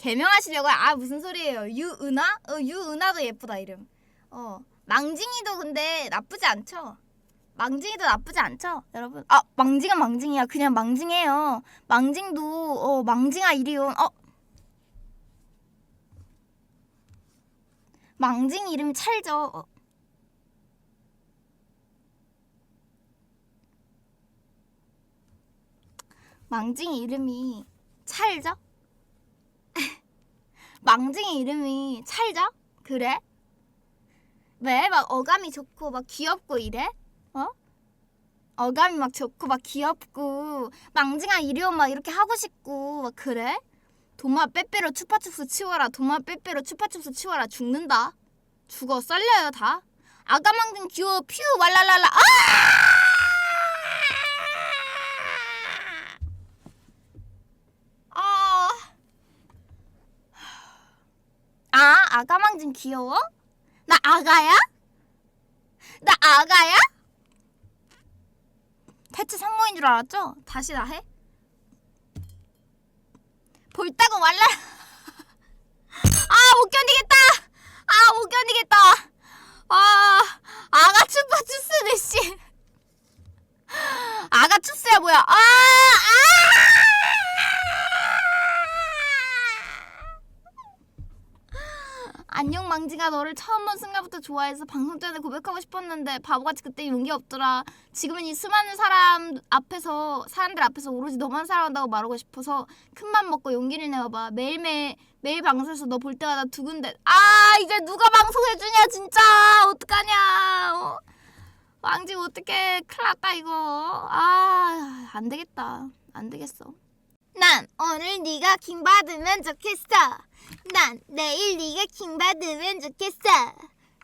개명하시려고요? 아 무슨 소리예요? 유은하? 어 유은하도 예쁘다 이름. 어 망징이도 근데 나쁘지 않죠. 망징이도 나쁘지 않죠, 여러분. 아 망징은 망징이야. 그냥 망징해요. 망징도 어 망징아 이리온. 어 망징 이름이 찰죠. 어. 망징 이름이 찰죠? 망징이 이름이 찰죠? 그래? 왜? 막 어감이 좋고 막 귀엽고 이래? 어? 어감이 막 좋고 막 귀엽고 망징아 이리 온막 이렇게 하고 싶고 막 그래? 도마 빼빼로 추파춥스 치워라 도마 빼빼로 추파춥스 치워라 죽는다 죽어 썰려요 다 아가망징 귀여워 퓨 왈랄랄라 아! 아 아, 아가망진 귀여워? 나 아가야? 나 아가야? 대체 상모인 줄 알았죠? 다시 나 해? 볼따고 말라. 아, 못 견디겠다. 아, 못 견디겠다. 아, 아가 추파추스네 씨. 아가 추스야 뭐야? 아, 아! 안녕 망징아 너를 처음 본 순간부터 좋아해서 방송 전에 고백하고 싶었는데 바보같이 그때 용기 없더라. 지금은 이 수많은 사람 앞에서 사람들 앞에서 오로지 너만 사랑한다고 말하고 싶어서 큰 맘 먹고 용기를 내어봐. 매일매일 매일 방송에서 너 볼 때마다 두근대 아 이제 누가 방송해주냐 진짜! 어떡하냐! 어? 망징 어떡해 큰일 났다 이거. 아 안 되겠다. 안 되겠어 난 오늘 네가 킹 받으면 좋겠어. 난 내일 네가 킹 받으면 좋겠어.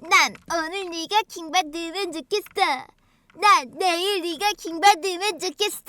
난 오늘 네가 킹 받으면 좋겠어. 난 내일 네가 킹 받으면 좋겠어.